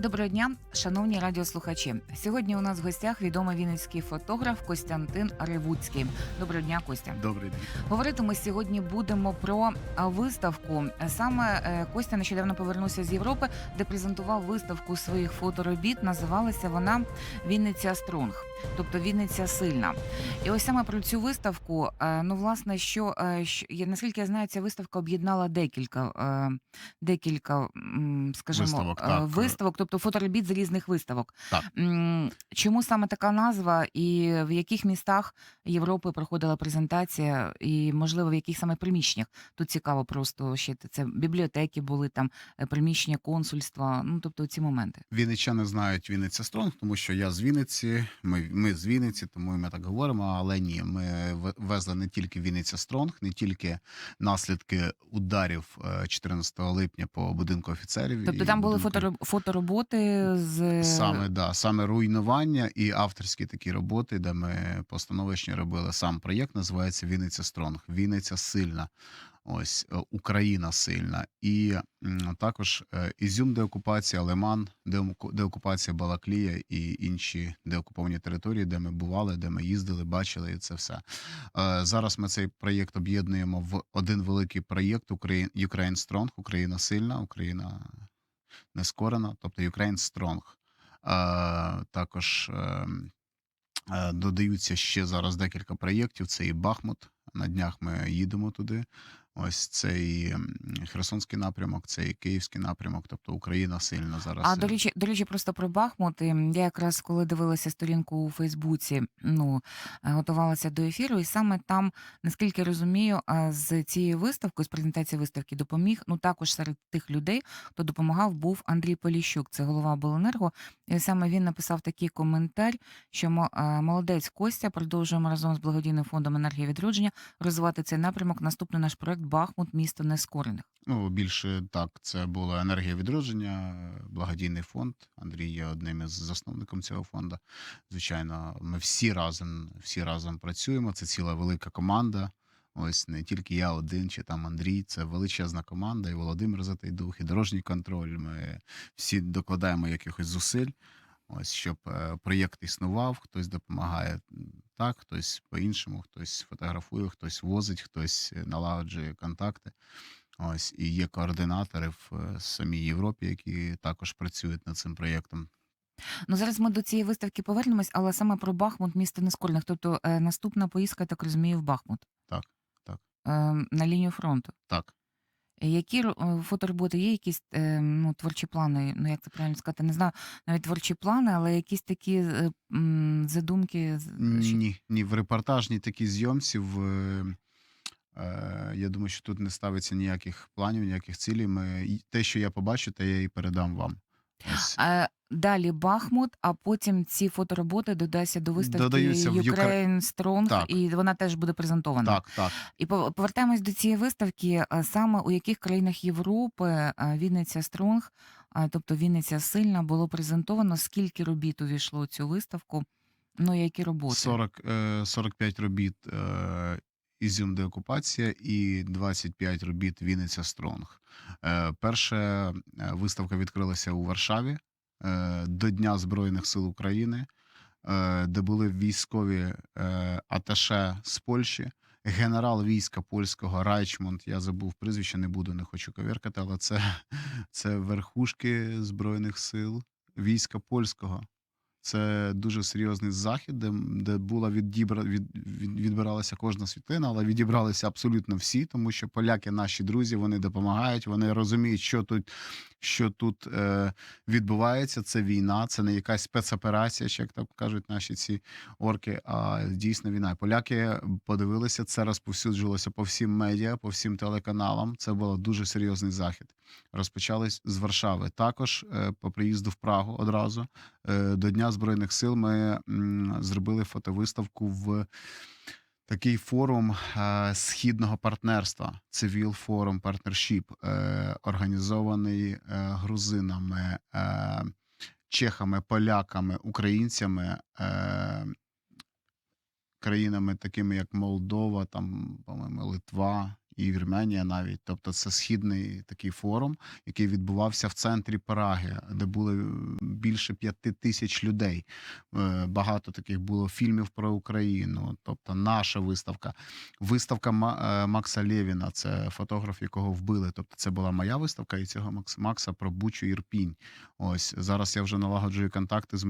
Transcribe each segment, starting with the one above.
Доброго дня, шановні радіослухачі. Сьогодні у нас в гостях відомий вінницький фотограф Костянтин Ревуцький. Доброго дня, Костя. Добрий день. Говорити ми сьогодні будемо про виставку. Саме е, Костя нещодавно повернувся з Європи, де презентував виставку своїх фоторобіт. Називалася вона Вінниця Стронг, тобто Вінниця сильна. І ось саме про цю виставку. е, Ну, власне, що, е, наскільки я знаю, ця виставка об'єднала декілька, декілька, скажімо, Виставок, виставок, тобто фоторобіт з різних виставок. Так. Чому саме така назва, і в яких містах Європи проходила презентація, і можливо в яких саме приміщеннях? Тут цікаво просто ще це бібліотеки були там, е, приміщення консульства. Ну тобто ці моменти. Вінничани знають Вінниця Стронг, тому що я з Вінниці, ми, ми з Вінниці, тому ми так говоримо. Але ні, ми везли не тільки Вінниця Стронг, не тільки наслідки ударів е, 14 липня по будинку офіцерів. Тобто там були будинку- фотороб- фотороботи з Саме да, саме руйнування і авторські такі роботи, де ми постановочні робили. Сам проєкт називається Вінниця Стронг. Вінниця сильна. Ось е, Україна сильна. І також е, Ізюм деокупація, Лиман, деокупація Балаклія і інші деокуповані території, де ми бували, де ми їздили, бачили, і це все. Е, Зараз ми цей проєкт об'єднуємо в один великий проєкт Ukraine Strong, Україна сильна, Україна нескорена, тобто Ukraine Strong. Е, Також е, е, додаються ще зараз декілька проєктів. Це і Бахмут. На днях ми їдемо туди. Ось це і м, Херсонський напрямок, це і Київський напрямок. Тобто Україна сильна зараз. А до речі, до речі, просто про Бахмут. ем, Я якраз коли дивилася сторінку у Фейсбуці, ну е, готувалася до ефіру, і саме там, наскільки розумію, з цією виставкою, з презентації виставки допоміг. Ну також серед тих людей, хто допомагав, був Андрій Поліщук, це голова обленерго. І саме він написав такий коментар, що мо- е, молодець Костя продовжуємо разом з благодійним фондом енергії відродження розвивати цей напрямок. Наступний наш проект Бахмут, місто нескорених. Ну, більше так, це була енергія відродження, благодійний фонд. Андрій є одним із засновником цього фонду. Звичайно, ми всі разом, всі разом працюємо. Це ціла велика команда. Ось не тільки я один чи там Андрій, це величезна команда, і Володимир Затайдух, і дорожній контроль. Ми всі докладаємо якихось зусиль. Ось щоб е, проєкт існував, хтось допомагає так, хтось по-іншому, хтось фотографує, хтось возить, хтось е, налагоджує контакти. Ось і є координатори в е, самій Європі, які також працюють над цим проєктом. Ну зараз ми до цієї виставки повернемось, але саме про Бахмут, місто нескорених. Тобто наступна поїздка, я так розумію, в Бахмут. Так, так. Е, на лінію фронту. Так, Які ро- е, фотороботи є якісь е, ну, творчі плани? Ну як це правильно сказати? Не знаю навіть творчі плани, але якісь такі е, м, задумки. з- ні, ні, в репортажній такій зйомці в. е, е, Я думаю, що тут не ставиться ніяких планів, ніяких цілей. Ми і те, що я побачу, те я і передам вам. Ось Е, далі Бахмут, а потім ці фотороботи додаються до виставки Додаються в Ukraine Strong, Так. і вона теж буде презентована. так, так. І пов- повертаємось до цієї виставки. а Саме у яких країнах Європи а, Вінниця Стронг, а, тобто Вінниця сильна, було презентовано. Скільки робіт увійшло у цю виставку? Ну які роботи? 40, е, 45 робіт е, Ізюм деокупація і 25 робіт Вінниця Стронг. Е, Перша е, виставка відкрилася у Варшаві е, до Дня Збройних сил України, е, де були військові е, аташе з Польщі. Генерал війська польського Райчмунд, я забув прізвище, не буду, не хочу коверкати, але це, це верхушки Збройних сил війська польського. Це дуже серйозний захід, де, де була відібра, від, від, відбиралася кожна світлина, але відібралися абсолютно всі, тому що поляки, наші друзі, вони допомагають, вони розуміють, що тут, що тут е, відбувається. Це війна, це не якась спецоперація, ще як так кажуть наші ці орки, а дійсно війна. Поляки подивилися, це розповсюджувалося по всім медіа, по всім телеканалам. Це був дуже серйозний захід. Розпочались з Варшави. Також е, по приїзду в Прагу одразу е, до Дня Збройних сил ми зробили фотовиставку в такий форум е, східного партнерства, Civil Forum Partnership, організований грузинами, чехами, поляками, українцями. Країнами, такими як Молдова, там, по-моєму, Литва і Вірменія навіть. Тобто це східний такий форум, який відбувався в центрі Праги, де було е, більше п'яти тисяч людей. Е, Багато таких було фільмів про Україну. Тобто, наша виставка. Виставка е, Макса Лєвіна, це фотограф, якого вбили. Тобто, це була моя виставка, і цього Макс- Макса про Бучу Ірпінь. Ось зараз я вже налагоджую контакти з,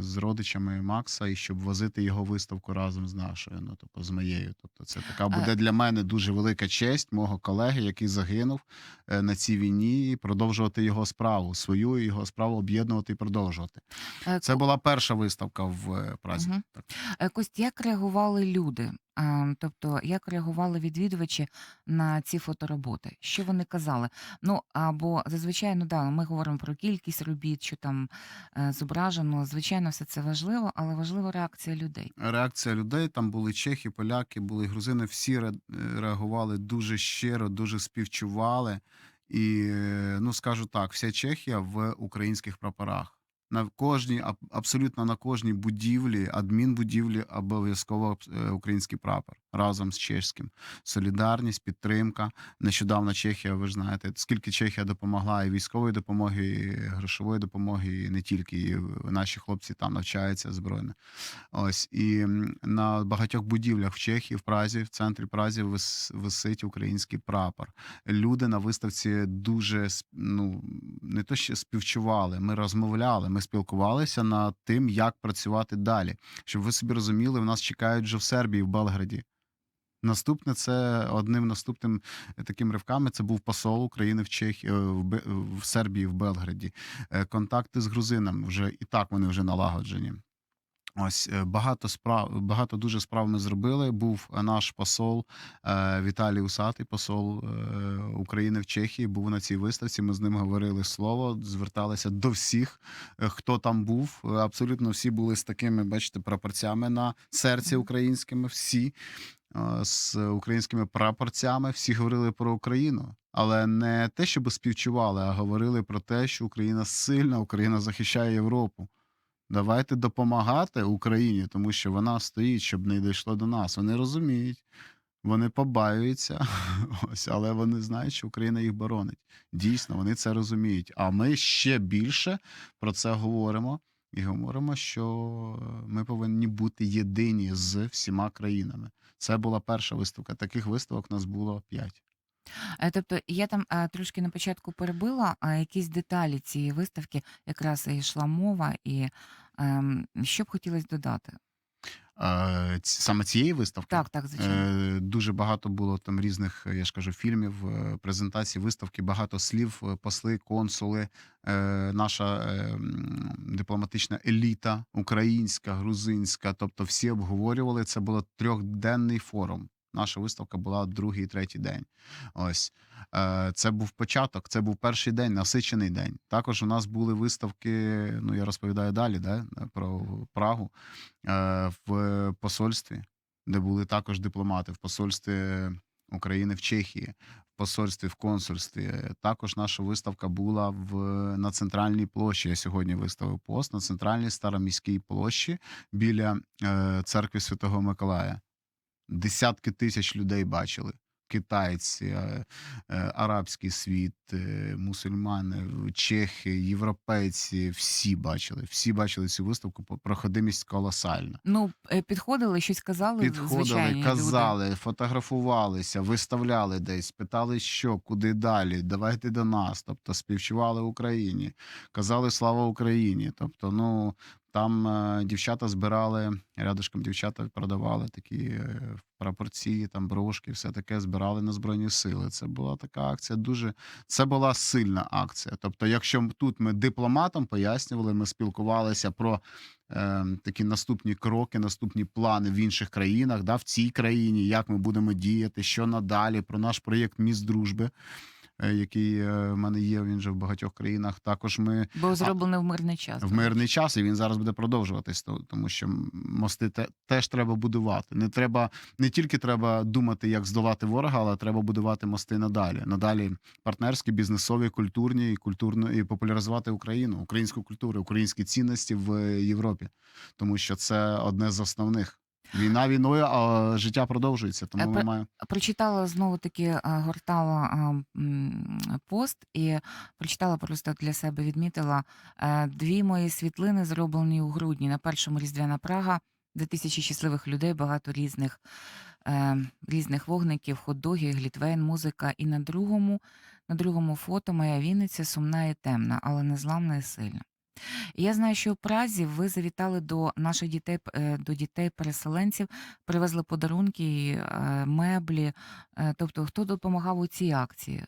з родичами Макса, і щоб возити його виставку разом з нашою, ну тобто з моєю. Тобто, це така буде для мене дуже велика честь мого колеги, який загинув е, на цій війні, і продовжувати його справу, свою його справу об'єднувати і продовжувати. Е, Це була перша виставка в е, Празі. Угу. Кость, як реагували люди? Е, Тобто, як реагували відвідувачі на ці фотороботи? Що вони казали? Ну або зазвичай, ну да, ми говоримо про кількість робіт, що там е, зображено. Звичайно, все це важливо, але важлива реакція людей. Реакція людей там були чехи, поляки, були грузини. Всі е, реагували дуже щиро, дуже співчували. І е, ну скажу так, вся Чехія в українських прапорах. На кожній, аб- абсолютно на кожній будівлі, адмінбудівлі обов'язково е, український прапор разом з чеським. Солідарність, підтримка. Нещодавно Чехія, ви ж знаєте, скільки Чехія допомогла і військової допомоги, і грошової допомоги, і не тільки і наші хлопці там навчаються збройно. Ось і на багатьох будівлях в Чехії, в Празі, в центрі Празі вис, висить український прапор. Люди на виставці дуже ну не то що співчували. Ми розмовляли, ми спілкувалися над тим, як працювати далі. Щоб ви собі розуміли, в нас чекають вже в Сербії, в Белграді. Наступне це одним наступним таким ривками. Це був посол України в Чехії в, Бе- в Сербії, в Белграді. Е, Контакти з грузинами вже і так вони вже налагоджені. Ось е, багато справ, багато дуже справ ми зробили. Був е, наш посол е, Віталій Усатий, посол е, України в Чехії. Був на цій виставці. Ми з ним говорили слово, зверталися до всіх, е, хто там був. Е, Абсолютно всі були з такими, бачите, прапорцями на серці українськими. Всі е, з українськими прапорцями. Всі говорили про Україну. Але не те, щоб співчували, а говорили про те, що Україна сильна, Україна захищає Європу. Давайте допомагати Україні, тому що вона стоїть, щоб не дійшло до нас. Вони розуміють, вони побаюються, ось, але вони знають, що Україна їх боронить. Дійсно, вони це розуміють. А ми ще більше про це говоримо і говоримо, що ми повинні бути єдині з всіма країнами. Це була перша виставка. Таких виставок у нас було п'ять. Е, Тобто я там а, трошки на початку перебила а якісь деталі цієї виставки, якраз і йшла мова, і а, що б хотілося додати? Е, Саме цієї виставки Так, так, звичайно. Е, Дуже багато було там різних, я ж кажу, фільмів, е, презентацій, виставки, багато слів, е, посли, консули, е, наша е, м, дипломатична еліта, українська, грузинська. Тобто всі обговорювали. Це було трьохденний форум. Наша виставка була другий третій день. Ось Е, це був початок, це був перший день, насичений день. Також у нас були виставки. Ну я розповідаю далі, да, про Прагу е, в посольстві де були також дипломати в посольстві України в Чехії, в посольстві, в консульстві. Також наша виставка була в на центральній площі. Я сьогодні виставив пост на центральній староміській площі біля е, церкви Святого Миколая. Десятки тисяч людей бачили. Китайці, е, е, арабський світ, е, мусульмани, чехи, європейці всі бачили. Всі бачили цю виставку. Проходимість колосальна. Ну, підходили, щось казали Підходили, звичайні люди. казали, фотографувалися, виставляли десь, питали, що, куди далі, давайте до нас. Тобто співчували Україні, казали слава Україні. Тобто, ну там е, дівчата збирали рядышком дівчата продавали такі е, прапорці, там брошки, все таке збирали на збройні сили. Це була така акція. Дуже це була сильна акція. Тобто, якщо тут ми дипломатам пояснювали, ми спілкувалися про е, такі наступні кроки, наступні плани в інших країнах, да, в цій країні, як ми будемо діяти, що надалі, про наш проєкт Міст дружби, який е, в мене є. Він же в багатьох країнах. Також ми Бо зроблено в мирний час. в мирний час, і він зараз буде продовжуватись, то- тому що мости те, теж треба будувати. Не треба не тільки треба думати, як здолати ворога, але треба будувати мости надалі. Надалі партнерські, бізнесові, культурні і культурно і популяризувати Україну, українську культуру, українські цінності в Європі, тому що це одне з основних. Війна війною, а життя продовжується. Тому Е, ми маємо. Прочитала знову таки, а, гортала а, м, пост і прочитала просто для себе, відмітила е, дві мої світлини, зроблені у грудні. На першому Різдвяна Прага, де тисячі щасливих людей, багато різних, е, різних вогників, хот-догів, глітвейн, музика. І на другому, на другому фото моя Вінниця сумна і темна, але незламна і сильна. Я знаю, що у Празі ви завітали до наших дітей, е, до дітей-переселенців, привезли подарунки, е, меблі. Е, Тобто, хто допомагав у цій акції?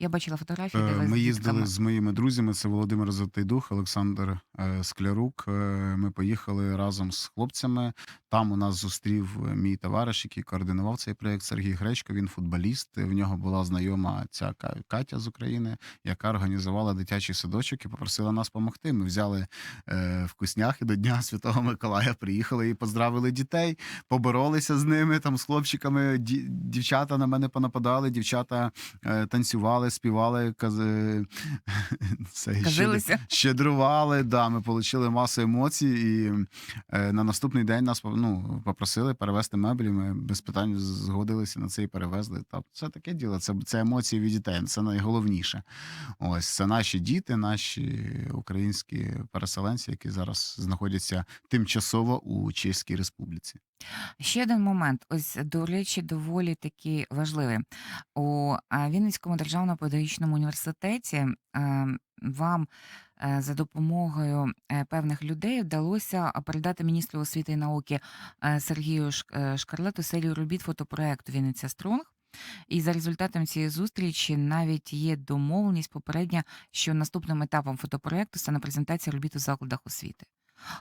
Я бачила фотографії, де Е, ви з Ми їздили дітками. з моїми друзями. Це Володимир Затайдух, Олександр е, Склярук. Е, Ми поїхали разом з хлопцями. Там у нас зустрів е, мій товариш, який координував цей проєкт Сергій Гречко. Він футболіст. В нього була знайома ця Катя з України, яка організувала дитячий садочок і попросила нас допомогти. Ми взяли е, вкусняхи до Дня Святого Миколая. Приїхали і поздравили дітей, поборолися з ними там з хлопчиками. Дівчата на мене понападали, дівчата е, танцювали, співали, кази... це, щедрували. Да, ми отримали масу емоцій, і е, на наступний день нас ну, попросили перевезти меблі. Ми без питань згодилися на це і перевезли. Та це таке діло. Це, це емоції від дітей. Це найголовніше. Ось це наші діти, наші українські переселенці, які зараз знаходяться тимчасово у Чеській Республіці. Ще один момент. Ось, до речі, доволі такий важливий. У Вінницькому державному педагогічному університеті е, вам за допомогою е, певних людей вдалося передати міністру освіти і науки е, Сергію Шк- е, Шкарлету серію робіт фотопроекту Вінниця Стронг. І за результатом цієї зустрічі навіть є домовленість попередня, що наступним етапом фотопроекту стане презентація робіт у закладах освіти.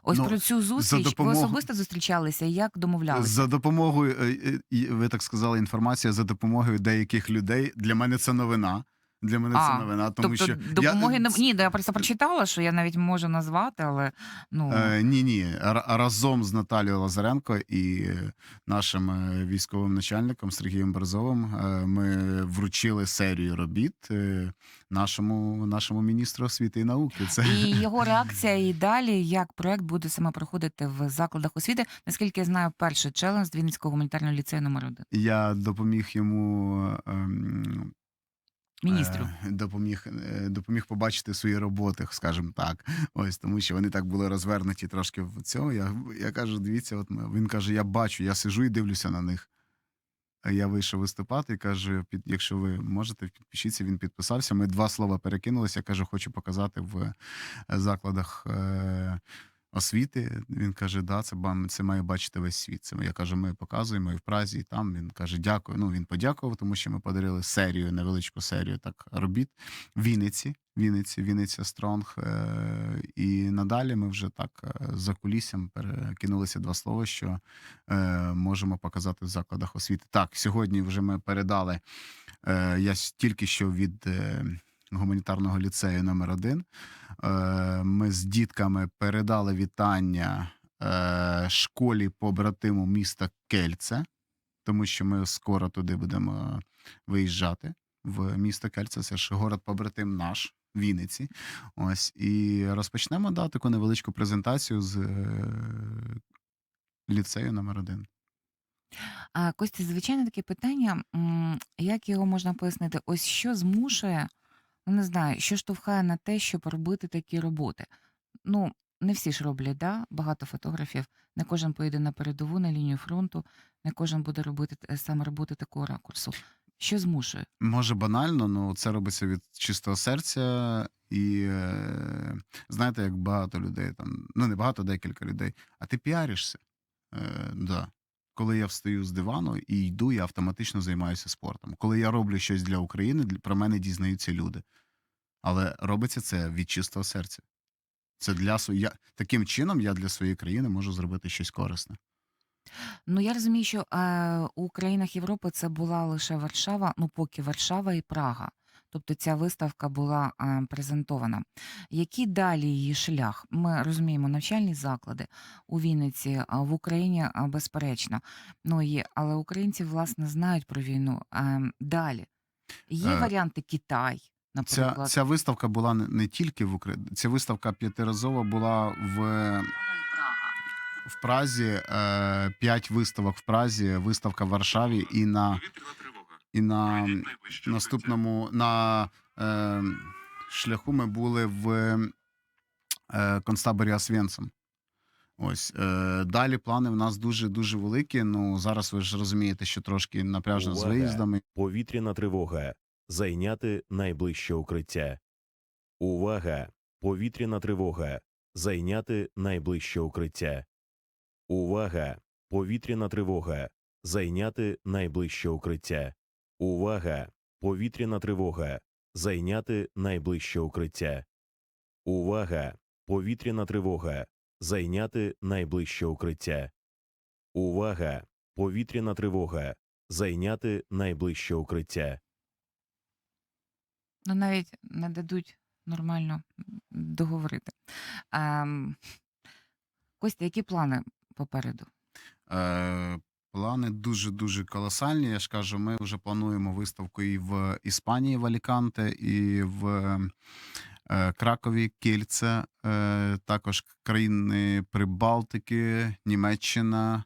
Ось Ну, про цю зустріч допомогу- ви особисто зустрічалися як домовлялися? За допомогою, е, е, ви так сказали, інформація за допомогою деяких людей. Для мене це новина. Для мене А, це новина, тому тобто що допомоги я, не ні, да, я просто прочитала, що я навіть можу назвати, але ну Е, ні, ні. Р- разом з Наталією Лазаренко і нашим е, військовим начальником Сергієм Берзовим е, ми вручили серію робіт е, нашому, нашому міністру освіти і науки. Це і його реакція і далі, як проект буде саме проходити в закладах освіти. Наскільки я знаю, перший челендж з Вінницького гуманітарного ліцею номер 1 я допоміг йому. ем, міністру. Е, допоміг, е, допоміг побачити свої роботи, скажімо так. Ось тому, що вони так були розвернуті трошки в цьому. Я, я кажу, дивіться, от він каже: я бачу, я сижу і дивлюся на них. Я вийшов виступати і каже: під, якщо ви можете, підпишіться. Він підписався. Ми два слова перекинулися. Я кажу, хочу показати в е, закладах е, освіти. Він каже: да, це це має бачити весь світ. Це я кажу, ми показуємо і в Празі, і там. Він каже, дякую. Ну він подякував, тому що ми подарили серію, невеличку серію так робіт Вінниці. Вінниці, Вінниця Стронг. Е, і надалі ми вже так е, за кулісям перекинулися два слова, що е, можемо показати в закладах освіти. Так, сьогодні вже ми передали. Я тільки що від гуманітарного ліцею номер 1 Е, ми з дітками передали вітання е, школі побратиму міста Кельце, тому що ми скоро туди будемо виїжджати в місто Кельце. Це ж город побратим наш. Вінниці, ось і розпочнемо да, таку невеличку презентацію з е, ліцею номер 1 А Костя, звичайно, таке питання, як його можна пояснити? Ось що змушує, не знаю, що штовхає на те, щоб робити такі роботи. Ну, не всі ж роблять, да? багато фотографів. Не кожен поїде на передову, на лінію фронту, не кожен буде робити е, саме роботи такого ракурсу. Що змушує? Може банально, але це робиться від чистого серця. І е, знаєте, як багато людей там, ну не багато, декілька людей, а ти піаришся. Е, да. Коли я встаю з дивану і йду, я автоматично займаюся спортом. Коли я роблю щось для України, про мене дізнаються люди. Але робиться це від чистого серця. Це для я, таким чином я для своєї країни можу зробити щось корисне. Ну, я розумію, що е, у країнах Європи це була лише Варшава, ну поки Варшава і Прага. Тобто ця виставка була е, презентована. Який далі її шлях? Ми розуміємо навчальні заклади у Вінниці, в Україні безперечно. Ну і але українці власне знають про війну. Е, далі є Е, варіанти Китай, наприклад. ця виставка була не, не тільки в Україні. Ця виставка п'ятиразова була в, в Празі, е, 5 виставок в Празі, виставка в Варшаві і на, і на наступному на е, шляху ми були в е, концтаборі Освенцим. Ось е, далі плани в нас дуже дуже великі. Ну зараз ви ж розумієте, що трошки напряжно з виїздами. Повітряна тривога. Зайняти найближче укриття. Увага! Повітряна тривога. Зайняти найближче укриття. Увага! Повітряна тривога. Зайняти найближче укриття. Увага! Повітряна тривога. Зайняти найближче укриття. Увага! Повітряна тривога. Зайняти найближче укриття. Увага! Повітряна тривога. Зайняти найближче укриття. Ну, навіть не дадуть нормально договорити. Ем, Костя, які плани попереду? Е, плани дуже дуже колосальні. Я ж кажу, ми вже плануємо виставку і в Іспанії, в Аліканте, і в е, Кракові, Кельце, е, також країни Прибалтики, Німеччина.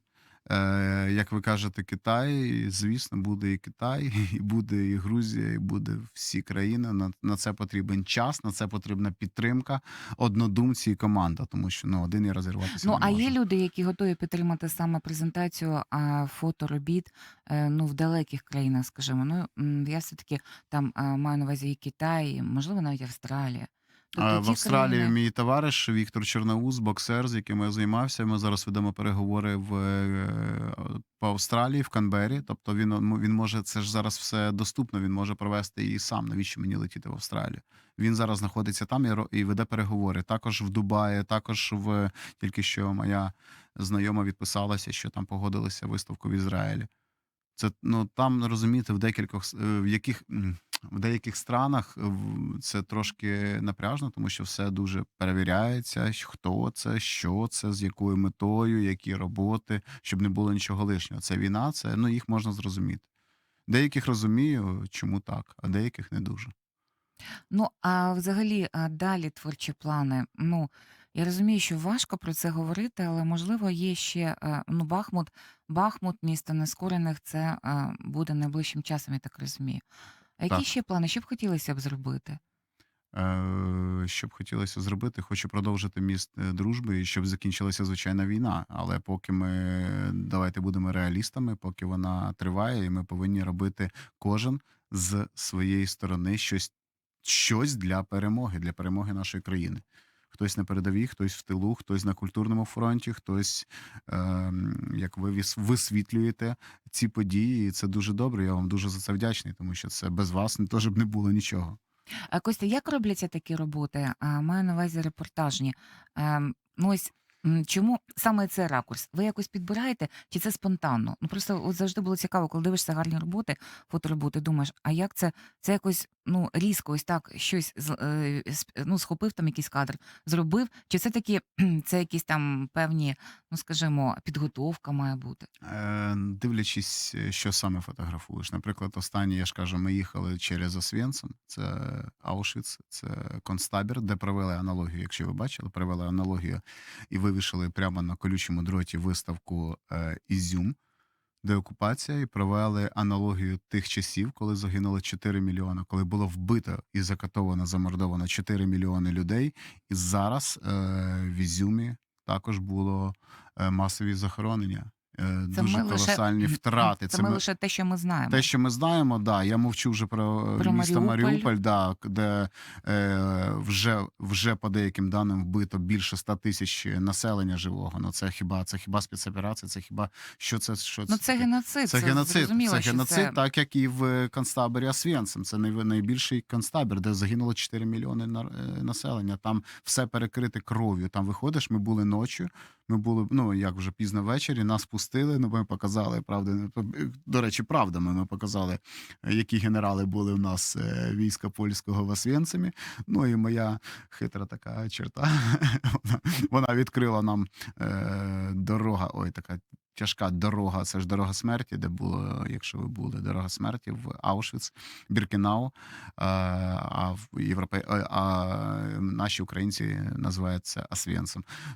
Е, як ви кажете, Китай, звісно, буде і Китай, і буде і Грузія, і буде всі країни. На, на це потрібен час, на це потрібна підтримка, однодумці і команда, тому що ну один і розірватися. Ну, не а може. є люди, які готові підтримати саме презентацію а, фоторобіт е, ну, в далеких країнах, скажімо. Ну, я все-таки там а, маю на увазі і Китай, можливо, навіть Австралія. А, В Австралії країни- мій товариш Віктор Чорноус, боксер, з яким я займався. Ми зараз ведемо переговори в е, по Австралії, в Канбері. Тобто він він може це ж зараз все доступно. Він може провести її сам. Навіщо мені летіти в Австралію? Він зараз знаходиться там і, і веде переговори. Також в Дубаї, також в тільки що моя знайома відписалася, що там погодилися виставку в Ізраїлі. Це ну там розумієте, в декількох е, в яких в деяких странах е, це трошки напряжно, тому що все дуже перевіряється. Хто це, що це, з якою метою, які роботи, щоб не було нічого лишнього. Це війна, це ну їх можна зрозуміти. Деяких розумію, чому так, а деяких не дуже. Ну, а взагалі, а далі творчі плани. Ну, я розумію, що важко про це говорити, але можливо є ще е, ну, Бахмут. Бахмут, місто нескорених, це е, буде найближчим часом, я так розумію. А які Так. ще плани? Що б хотілося б зробити? Е, Що б хотілося зробити, хочу продовжити міст е, дружби, і щоб закінчилася звичайна війна. Але поки ми давайте будемо реалістами, поки вона триває, і ми повинні робити кожен з своєї сторони щось, щось для перемоги, для перемоги нашої країни. Хтось на передовій, хтось в тилу, хтось на культурному фронті, хтось, е, як ви віс- висвітлюєте ці події, і це дуже добре. Я вам дуже за це вдячний, тому що це без вас не теж б не було нічого. Костя, як робляться такі роботи? Маю на увазі репортажні. Ем, ну ось чому саме цей ракурс? Ви якось підбираєте, чи це спонтанно? Ну просто от завжди було цікаво, коли дивишся гарні роботи, фотороботи, думаєш, а як це? Це якось ну різко, ось так щось з- е, ну, схопив там якийсь кадр, зробив, чи це такі це якісь там певні, ну скажімо, підготовка має бути? Е, Дивлячись, е, що саме фотографуєш. Наприклад, останнє, я ж кажу, ми їхали через Освенцим, це Аушвіц, це концтабір, де провели аналогію, якщо ви бачили, провели аналогію і вивішали прямо на колючому дроті виставку е, Ізюм, деокупація, і провели аналогію тих часів, коли загинуло 4 мільйони, коли було вбито і закатовано, замордовано 4 мільйони людей. І зараз е, в Ізюмі також було е, масові захоронення. Е, Це Дуже ми лише колосальні втрати. Це, ми лише те, що ми знаємо. те, що ми знаємо, да. Я мовчу вже про, Про місто Маріуполь. Маріуполь, да, де е, вже, вже по деяким даним вбито більше 100 тисяч населення живого. Ну це хіба це хіба спецоперація? Це хіба що це? Що Ну це геноцид. Це геноцид, це геноцид, це... так як і в концтаборі Освенцим. Це най- найбільший концтабір, де загинуло 4 мільйони е, населення. Там все перекрите кров'ю. Там виходиш, ми були ночі. Ми були ну як вже пізно ввечері. Нас пустили. Ну ми показали правда. До речі, правдами ми показали, е, які генерали були в нас е, війська польського в Освєнцимі. Ну і моя хитра така черта. вона, відкрила нам е, дорога. Ой, така тяжка дорога. Це ж дорога смерті, де було, якщо ви були, дорога смерті в Аушвіц, Біркенау. Е, А в Європе... е, а наші українці називають це.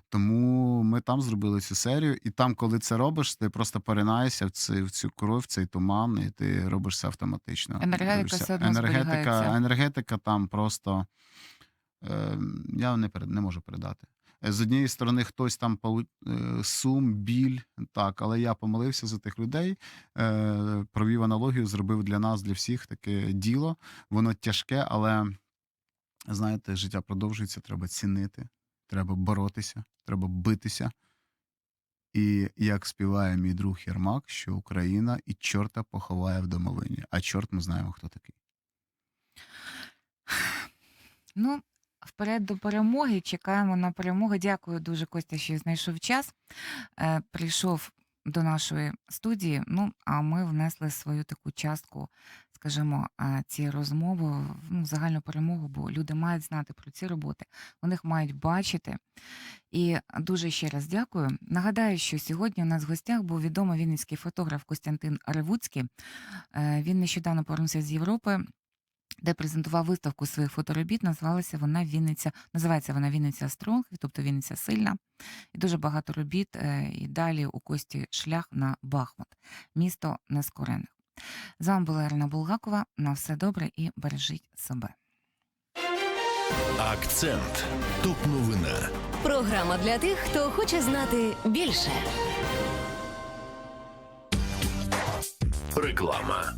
Тому ми там зробили цю серію, і там, коли це робиш, ти просто поринаєшся в цю, в цю кров, в цей туман, і ти робиш це автоматично. Енергетика все одно енергетика, енергетика там просто е, я не, перед- не можу передати. З однієї сторони, хтось там е, сум, біль, так, але я помолився за тих людей, е, провів аналогію, зробив для нас, для всіх таке діло. Воно тяжке, але знаєте, життя продовжується, треба цінити, треба боротися, треба битися. І як співає мій друг Єрмак, що Україна і чорта поховає в домовині. А чорт ми знаємо, хто такий. Ну, вперед до перемоги. Чекаємо на перемогу. Дякую дуже, Костя, що знайшов час. Е, прийшов до нашої студії. Ну, а ми внесли свою таку частку, скажімо, е, цієї розмови ну, загальну перемогу, бо люди мають знати про ці роботи, вони їх мають бачити. І дуже ще раз дякую. Нагадаю, що сьогодні у нас в гостях був відомий вінницький фотограф Костянтин Ревуцький. Е, Він нещодавно повернувся з Європи де презентував виставку своїх фоторобіт. Називалася вона Вінниця, називається вона Вінниця Стронг, тобто Вінниця сильна. І дуже багато робіт. е, І далі у Кості шлях на Бахмут, місто нескорених. З вами була Ірина Булгакова. На все добре і бережіть себе. Акцент. Топ новина. Програма для тих, хто хоче знати більше. Реклама.